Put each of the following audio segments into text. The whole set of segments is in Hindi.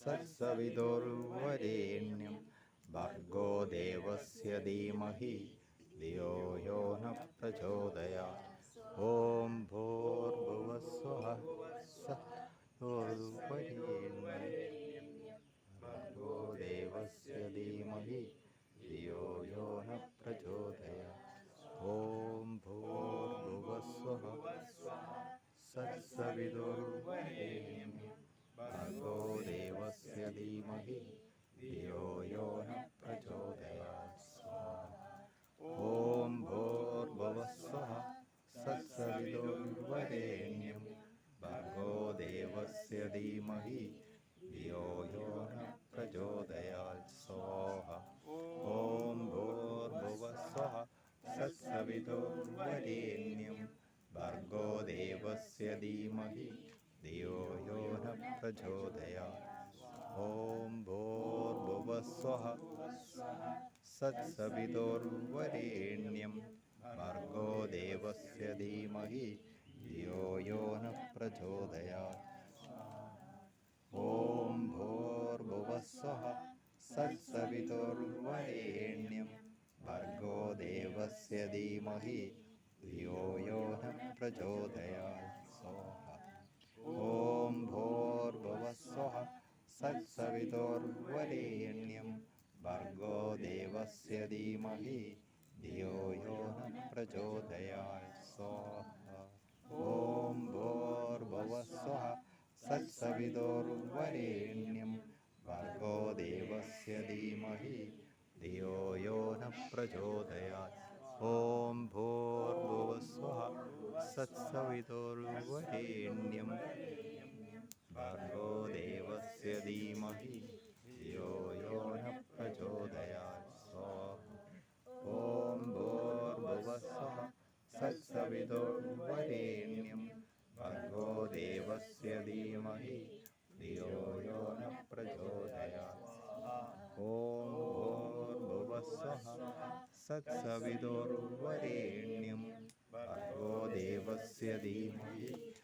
सत्सविदुर्वरेण्यं भर्गो देवस्य धीमहि। धियो यो न प्रचोदया ॐ भूर्भुवस्वः सयोर्वरेण्यं भर्गो देवस्य धीमहि। धियो यो न प्रचोदया ॐ भूर्भुवस्वः सत्सविदुर्वरेण्यं സത്സവിതുർവരേണ്യം ഭർഗോ ദേവസ്യ ധീമഹി ധിയോ യോ ന പ്രചോദയാത് സ്വാഹ ഓം ഭൂർഭുവസ്വഹ സത്സവിതുർവരേണ്യം ഭർഗോ ദേവസ്യ ധീമഹി ധിയോ യോ ന പ്രചോദയാത് സ്വാഹ ഓം ഭൂർഭുവസ്വഹ സത്സവിതുർവരേണ്യം ഭർഗോ ദേവസ്യ ധീമഹി ധിയോ യോ प्रचोदय। ॐ भूर्भुवस्वः। सत्सवितोर्वरेण्यं। भर्गो देवस्य धीमहि। यो यो न प्रचोदयात् ॐ भूर्भुवस्वः। सत्सवितोर्वरेण्यं। भर्गो देवस्य धीमहि। यो यो न प्रचोदया। सो സത്സവിതുർവരേണ്യം ഭർഗോ ദേവസ്യ ധീമഹി ധിയോ യോ ന പ്രചോദയാത് സ്വാഹ ഓം ഭൂർഭുവസ്വഹ സത്സവിതോർവരേണ്യം ഭർഗോ ദേവസ്യ ധീമഹി ധിയോ യോ ന പ്രചോദയാത് ഓം ഭൂർഭുവസ്വഹ സത്സവിതുർവരേണ്യം विदुर्वरेण्यं भर्गो देवस्य धीमहि। धियो यो न प्रचोदयात्। ॐ भूर्भुवस्वः सत्सविदुर्वरेण्यं भर्गो देवस्य धीमहि।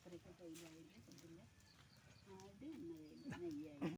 ഇത്രയൊക്കെ തൈലായില്ല പിന്നെ ആട് എണ്ണ നെയ്യായി.